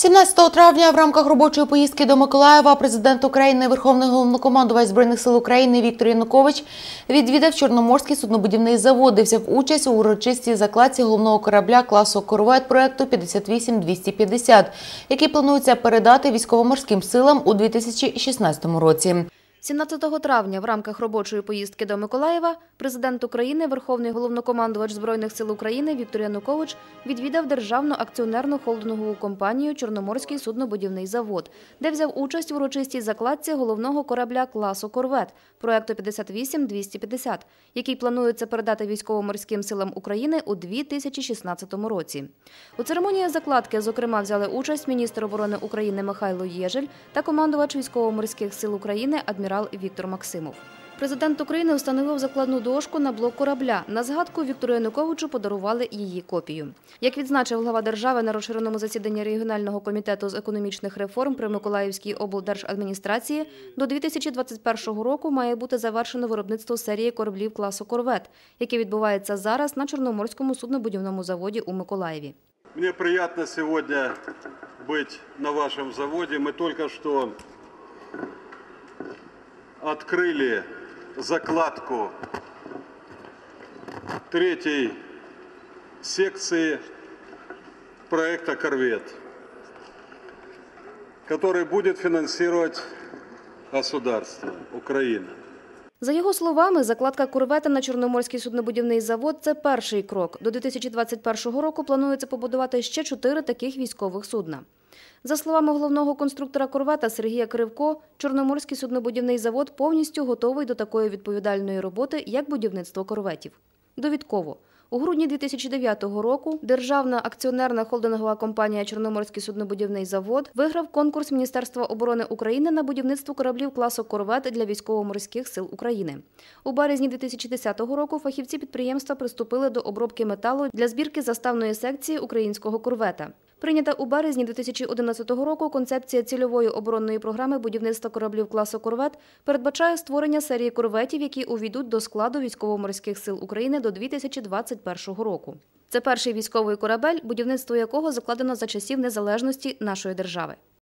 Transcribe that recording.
17 травня в рамках робочої поїздки до Миколаєва президент України, Верховний головнокомандувач збройних сил України Віктор Янукович відвідав Чорноморський суднобудівний завод, де взяв участь у урочистій закладці головного корабля класу корвет проекту 58250, який планується передати військово-морським силам у 2016 році. 17 травня в рамках робочої поїздки до Миколаєва президент України, Верховний головнокомандувач Збройних сил України Віктор Янукович відвідав державну акціонерну холдингову компанію Чорноморський суднобудівний завод, де взяв участь в урочистій закладці головного корабля класу Корвет проекту 58250, який планується передати військово-морським силам України у 2016 році. У церемонії закладки, зокрема, взяли участь міністр оборони України Михайло Єжель та командувач військово-морських сил України адмірал Віктор Максимов. Президент України встановив закладну дошку на блок корабля. На згадку Віктору Януковичу подарували її копію. Як відзначив глава держави на розширеному засіданні регіонального комітету з економічних реформ при Миколаївській облдержадміністрації, до 2021 року має бути завершено виробництво серії кораблів класу Корвет, яке відбувається зараз на Чорноморському суднобудівному заводі у Миколаєві. Мне приятно сегодня быть на вашем заводе. Мы только что открыли закладку третьей секции проекта «Корвет», который будет финансировать государство Украина. За його словами, закладка корвета на Чорноморський суднобудівний завод це перший крок. До 2021 року планується побудувати ще чотири таких військових судна. За словами головного конструктора корвета Сергія Кривко, Чорноморський суднобудівний завод повністю готовий до такої відповідальної роботи, як будівництво корветів. Довідково. У грудні 2009 року державна акціонерна холдингова компанія Чорноморський суднобудівний завод виграв конкурс Міністерства оборони України на будівництво кораблів класу корвет для військово-морських сил України. У березні 2010 року фахівці підприємства приступили до обробки металу для збірки заставної секції українського корвета. Прийнята у березні 2011 року концепція цільової оборонної програми будівництва кораблів класу корвет передбачає створення серії корветів, які увійдуть до складу військово-морських сил України до 2021 року. Це перший військовий корабель, будівництво якого закладено за часів незалежності нашої держави.